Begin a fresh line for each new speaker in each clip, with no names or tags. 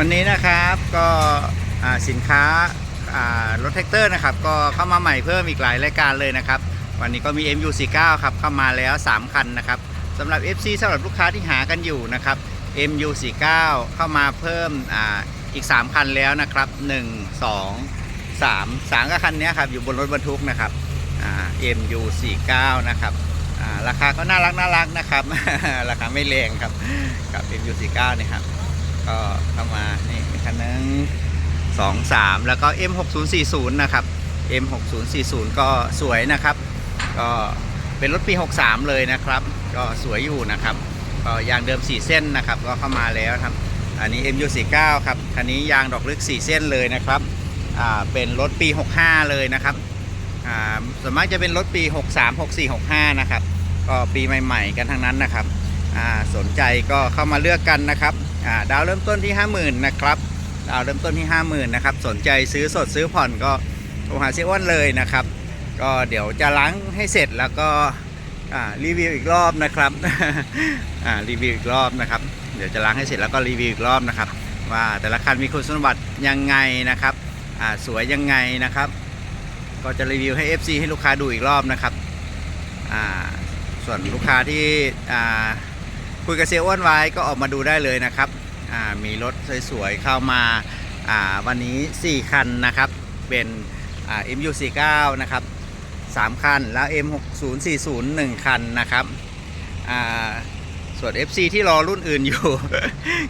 วันนี้นะครับก็สินค้ารถแท็กเตอร์นะครับก็เข้ามาใหม่เพิ่มอีกหลายรายการเลยนะครับ วันนี้ก็มี MU49 ครับเข้ามาแล้ว 3 คันนะครับสำหรับ FC สำหรับลูกค้าที่หากันอยู่นะครับ MU49 เข้ามาเพิ่มออีก 3 คันแล้วนะครับ 1 2 3 3ก็คันนี้ครับอยู่บนรถบรรทุกนะครับอ่า MU49 นะครับราคาก็น่ารักน่ารักนะครับ ราคาไม่แรงครับกับ MU49 นี่ครับ ก็เข้ามานี่คันหนึงสองสามแล้วก็ M6040 นะครับ M6040 ก็สวยนะครับ ก็เป็นรถปี 63 เลยนะครับ ก็สวยอยู่นะครับก็ยางเดิม 4 เส้นนะครับ ก็เข้ามาแล้วครับ อันนี้ MU49 ครับคันนี้ยางดอกลึก 4 เส้นเลยนะครับอ่าเป็นรถปี 65 เลยนะครับอ่าส่วนมากจะเป็นรถปี 63 64 65 นะครับ ก็ปีใหม่ ๆ กันทั้งนั้นนะครับอ่าสนใจก็เข้ามาเลือกกันนะครับ ดาวเริ่มต้นที่ 50,000นะครับดาวเริ่มต้นที่ 50,000นะครับสนใจซื้อสดซื้อผ่อนก็โทรหาเซอ้วนเลยนะครับ ก็เดี๋ยวจะล้างให้เสร็จแล้วก็รีวิวอีกรอบนะครับรีวิวอีกรอบนะครับ เดี๋ยวจะล้างให้เสร็จแล้วก็รีวิวอีกรอบนะครับ ว่าแต่ละคันมีคุณสมบัติยังไงนะครับสวยยังไงนะครับ ก็จะรีวิวให้ FC ให้ลูกค้าดูอีกรอบนะครับส่วนลูกค้าที่ คุยกับเซลอ้วนไว้ก็ออกมาดูได้เลยนะครับมีรถสวยๆเข้ามาาวันนี้ 4 คันนะครับเป็นอ่า MU49 นะครับ3 คัน แล้ว M6040 1 คันนะครับส่วน FC ที่รอรุ่นอื่นอยู่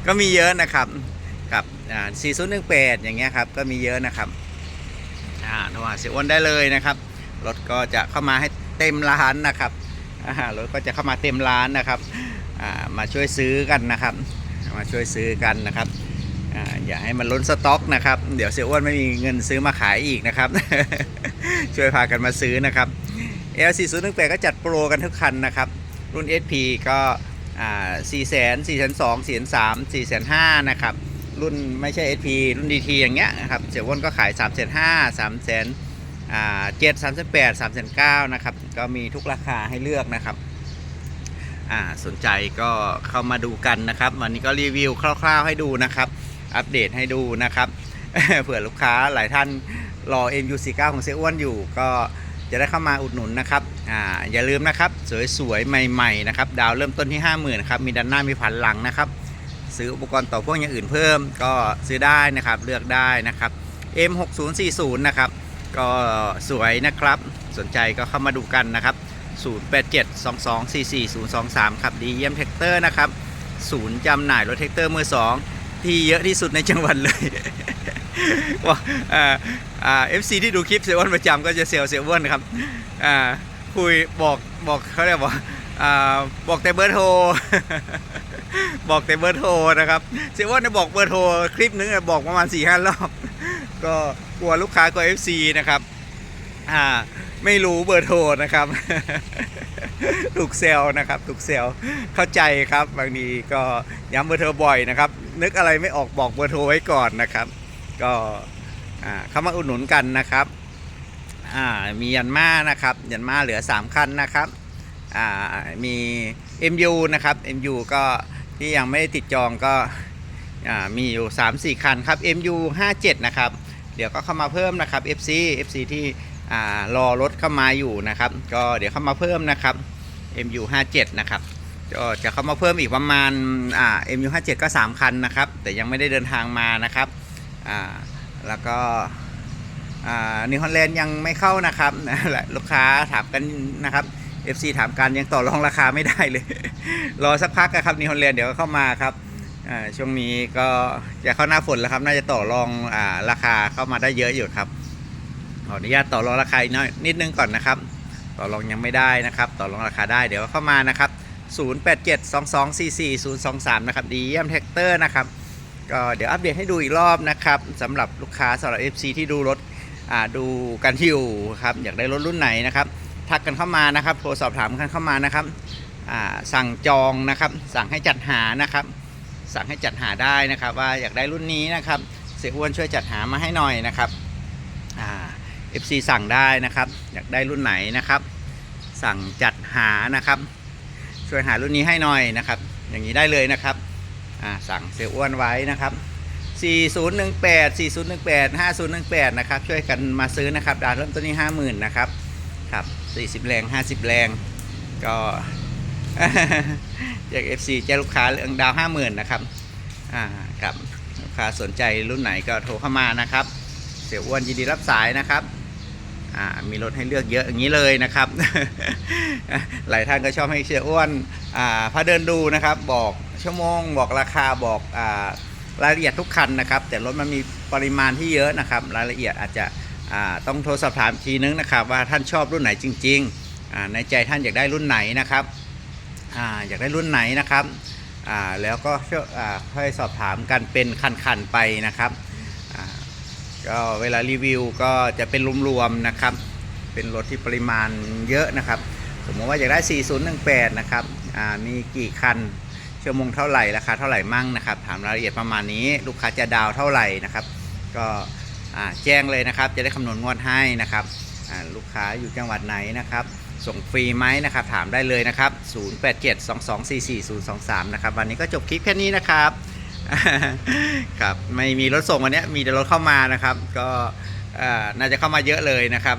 ก็มีเยอะนะครับกับอ่า4018 อย่างเงี้ยครับก็มีเยอะนะครับอ่าโทรหาเสียอ้วนได้เลยนะครับ รถก็จะเข้ามาให้เต็มร้านนะครับรถก็จะเข้ามาเต็มร้านนะครับ มาช่วยซื้อกันนะครับ มาช่วยซื้อกันนะครับออย่าให้มันล้นสต็อกนะครับ เดี๋ยวเสียอ้วนไม่มีเงินซื้อมาขายอีกนะครับ ช่วยพากันมาซื้อนะครับ L4 0 1 8ก็จัดโปรกันทุกคันนะครับ รุ่น SP ก็4 0 0 0 0 4 2 0 0 4 3 4 5 0 0นะครับ รุ่นไม่ใช่ SP รุ่น DT อย่างเงี้ยนะครับ เสียอ้วนก็ขาย3 5 0 0 0 3 0 0 0อ่าเจ็ดสามสิบแปดสามสิบเก้านะครับ ก็มีทุกราคาให้เลือกนะครับ อ่าสนใจก็เข้ามาดูกันนะครับ วันนี้ก็รีวิวคร่าว ๆ ให้ดูนะครับ อัปเดตให้ดูนะครับเผื่อลูกค้าหลายท่านรอ MU49 ของเซอ้วนอยู่ ก็จะได้เข้ามาอุดหนุนนะครับอ่าอย่าลืมนะครับ สวย ๆ ใหม่ ๆ นะครับ ดาวเริ่มต้นที่ 50,000นะครับมีด้านหน้ามีผันหลังนะครับ ซื้ออุปกรณ์ต่อพ่วงอย่างอื่นเพิ่ม ก็ซื้อได้นะครับเลือกได้นะครับ M6040 นะครับก็สวยนะครับ สนใจก็เข้ามาดูกันนะครับ 0872244023 ครับ ดีเยี่ยมแท็กเตอร์นะครับ ศูนย์จำหน่ายรถแท็กเตอร์มือสองที่เยอะที่สุดในจังหวัดเลยว่าอ่าอ่าเอฟซีที่ดูคลิปเซเว่นประจำก็จะเซลเซเว่นครับอ่าคุยบอกบอกเขาเรียกว่าอ่าบอกแต่เบอร์โทรบอกแต่เบอร์โทรนะครับเซเว่นบอกเบอร์โทรคลิปนึงบอกประมาณ4ี่ห้ารอบ ก็กลัวลูกค้ากลัว FC นะครับอ่า ไม่รู้เบอร์โทรนะครับ ถูกเซลนะครับถูกเซลเข้าใจครับบางทีก็ย้ำเบอร์โทรบ่อยนะครับ นึกอะไรไม่ออกบอกเบอร์โทรไว้ก่อนนะครับ ก็เข้ามาอุดหนุนกันนะครับมียันมานะครับ ยันมาเหลือ 3 คันนะครับอ่ามี MU นะครับ MU ก็ที่ยังไม่ได้ติดจองก็มีอยู่ 3-4 คันครับ MU 57 นะครับ เดี๋ยวก็เข้ามาเพิ่มนะครับ FC FC ที่อ่ รอรถเข้ามาอยู่นะครับ ก็เดี๋ยวเข้ามาเพิ่มนะครับ MU 57นะครับก็จะเข้ามาเพิ่มอีกประมาณอ่า MU 57ก็ 3 คันนะครับ แต่ยังไม่ได้เดินทางมานะครับอ่าแล้วก็อ่านิวฮอลแลนด์ยังไม่เข้านะครับลูกค้าถามกันนะครับ FC ถามกันยังต่อรองราคาไม่ได้เลย รอสักพักนะครับนิวฮอลแลนด์เดี๋ยวก็เข้ามาครับอ่าช่วงนี้ก็จะเข้าหน้าฝนแล้วครับ น่าจะต่อรองอ่าราคาเข้ามาได้เยอะอยู่ครับ ขออนุญาตต่อรองราคาอีกน้อยนิดนึงก่อนนะครับ ต่อรองยังไม่ได้นะครับ ต่อรองราคาได้เดี๋ยวเข้ามานะครับ 0872244023 นะครับ ดีเยี่ยมแท็กเตอร์นะครับ ก็เดี๋ยวอัปเดตให้ดูอีกรอบนะครับสำหรับลูกค้าสำหรับ FC ที่ดูรถอ่าดูกันที่อยู่ครับอยากได้รถรุ่นไหนนะครับ ทักกันเข้ามานะครับโทรสอบถามกันเข้ามานะครับอ่าสั่งจองนะครับ สั่งให้จัดหานะครับ สั่งให้จัดหาได้นะครับ ว่าอยากได้รุ่นนี้นะครับ เสียอ้วนช่วยจัดหามาให้หน่อยนะครับ FC สั่งได้นะครับ อยากได้รุ่นไหนนะครับ สั่งจัดหานะครับ ช่วยหารุ่นนี้ให้หน่อยนะครับ อย่างนี้ได้เลยนะครับอ่าสั่งเสียอ้วนไว้นะครับ 4018 4018 5018 นะครับ ช่วยกันมาซื้อนะครับดาวเริ่มต้นที่ 50,000 นะครับครับ 40 แรง 50 แรง ก็จาก FC แจ้ลูกค้าเรื่องดาว 50,000 นะครับอ่าครับลูกค้าสนใจรุ่นไหนก็โทรเข้ามานะครับ เสียอ้วนยินดีรับสายนะครับ มีรถให้เลือกเยอะอย่างนี้เลยนะครับ หลายท่านก็ชอบให้เสียอ้วนอ่าพาเดินดูนะครับ บอกชั่วโมง บอกราคาบอกอารายละเอียดทุกคันนะครับ แต่รถมันมีปริมาณที่เยอะนะครับ รายละเอียดอาจจะต้องโทรสอบถามทีนึงนะครับ ว่าท่านชอบรุ่นไหนจริงๆในใจท่านอยากได้รุ่นไหนนะครับออยากได้รุ่นไหนนะครับแล้วก็ค่อยสอบถามกันเป็นคันๆไปนะครับ ก็เวลารีวิวก็จะเป็นรวมๆนะครับ เป็นรถที่ปริมาณเยอะนะครับ สมมติว่าอยากได้ 4018 นะครับ อ่า มีกี่คัน ชั่วโมงเท่าไหร่ ราคาเท่าไหร่มั่งนะครับ ถามรายละเอียดประมาณนี้ ลูกค้าจะดาวเท่าไหร่นะครับ ก็แจ้งเลยนะครับ จะได้คำนวณงวดให้นะครับ ลูกค้าอยู่จังหวัดไหนนะครับ ส่งฟรีไหมนะครับ ถามได้เลยนะครับ 0872244023 นะครับ วันนี้ก็จบคลิปแค่นี้นะครับ ครับไม่มีรถส่งวันนี้มีแต่รถเข้ามานะครับ ก็น่าจะเข้ามาเยอะเลยนะครับ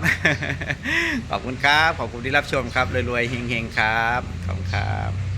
ขอบคุณครับ ขอบคุณที่รับชมครับรวยๆเฮงๆครับ ขอบคุณครับ